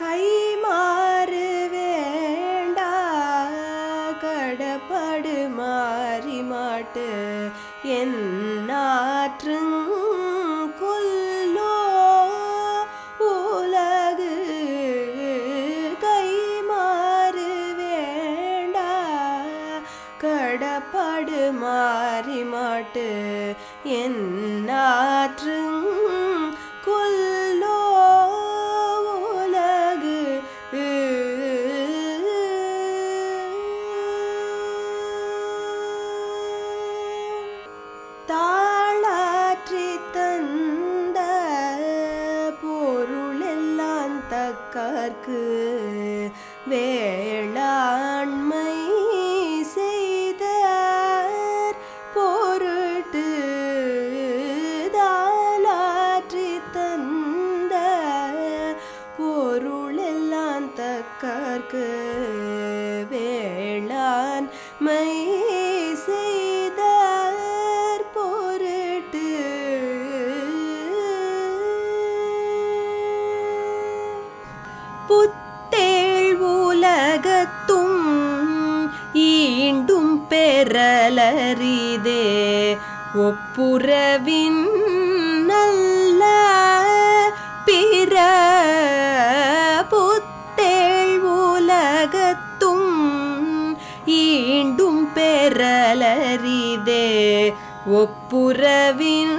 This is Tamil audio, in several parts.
கைமாறு வேண்டா கடப்பாடு மாறி மாட்டு. என்னாற்றுங் கொல்லோ உலகு கைமாறு வேண்டா கடப்படு மாறி மாட்டு. என்னாற்றுங் கொல்லோ கற்கு வேளா ஈண்டும் ஒப்புரவின் நல்ல பிற புத்தேள் உலகத்தும் ஈண்டும் பெறலரிதே ஒப்புரவின்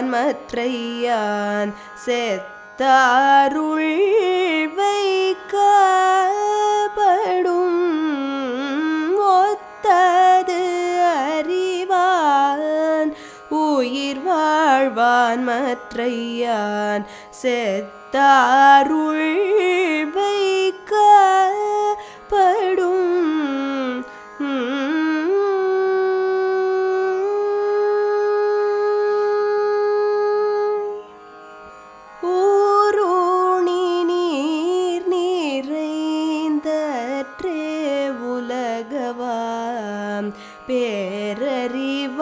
வாழ்வான் மற்றையான் செத்தாருள் வைக்கப்படும் ஒத்தது அறிவான். உயிர் வாழ்வான் மற்றையான் செத்தாருள்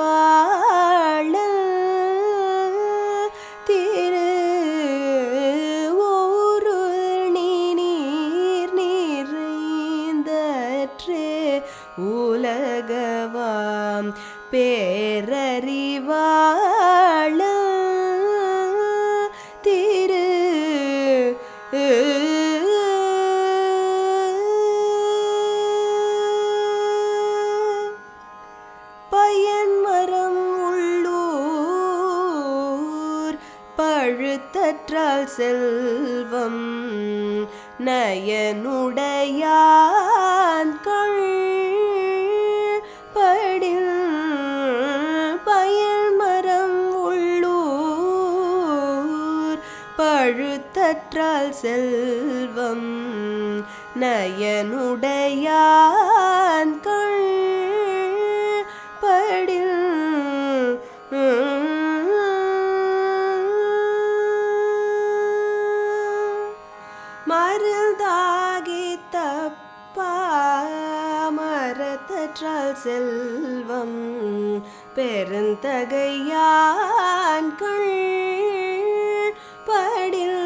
பேரறிவாழ திரு ஊருணி நீர் நிறைந்தற்றே உலகவாம் பேரறிவாழ பழுத்தற்றால் செல்வம் நயனுடையான் கள் படில் பயன் மரம் உள்ளூர் பழுத்தற்றால் செல்வம் நயனுடையான் கள் பெற்றால் செல்வம் பெருந்தகையான் கள் படில்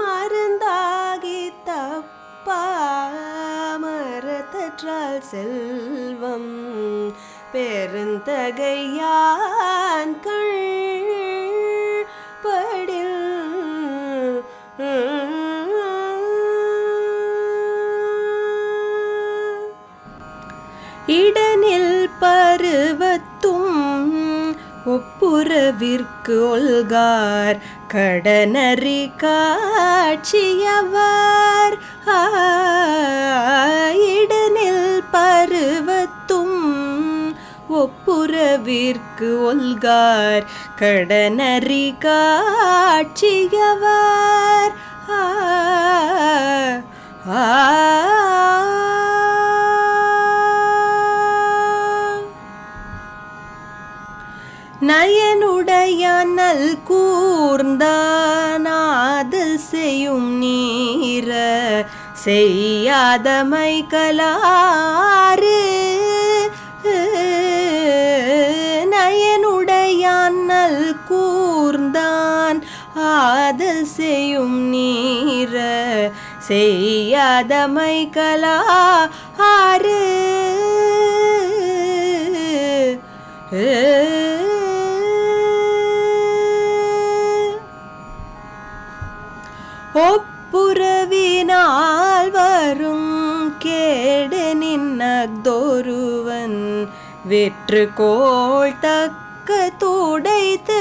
மருந்தாகி தப்பா மரத்தற்றால் செல்வம் பெருந்தகையான் ஒப்புரவிற்கு ஒல்கார் கடனறி காட்சியவர். இடனில் பருவத்தும் ஒப்புரவிற்கு ஒல்கார் கடனறி காட்சியவர். நயனுடைய கூர்ந்தானாதல் செய்யும் நீர செய்யாதமை கலாறு. நயனுடையானல் கூர்ந்தான் ஆதல் செய்யும் நீர செய்யாதமை கலா ஆறு வெற்று கோள் தக்க துடைத்து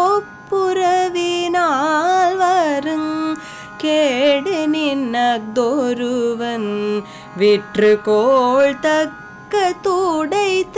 ஒப்புரவினால் வரும் கேடு நின்னதொருவன். விற்று கோள் தக்க துடைத்து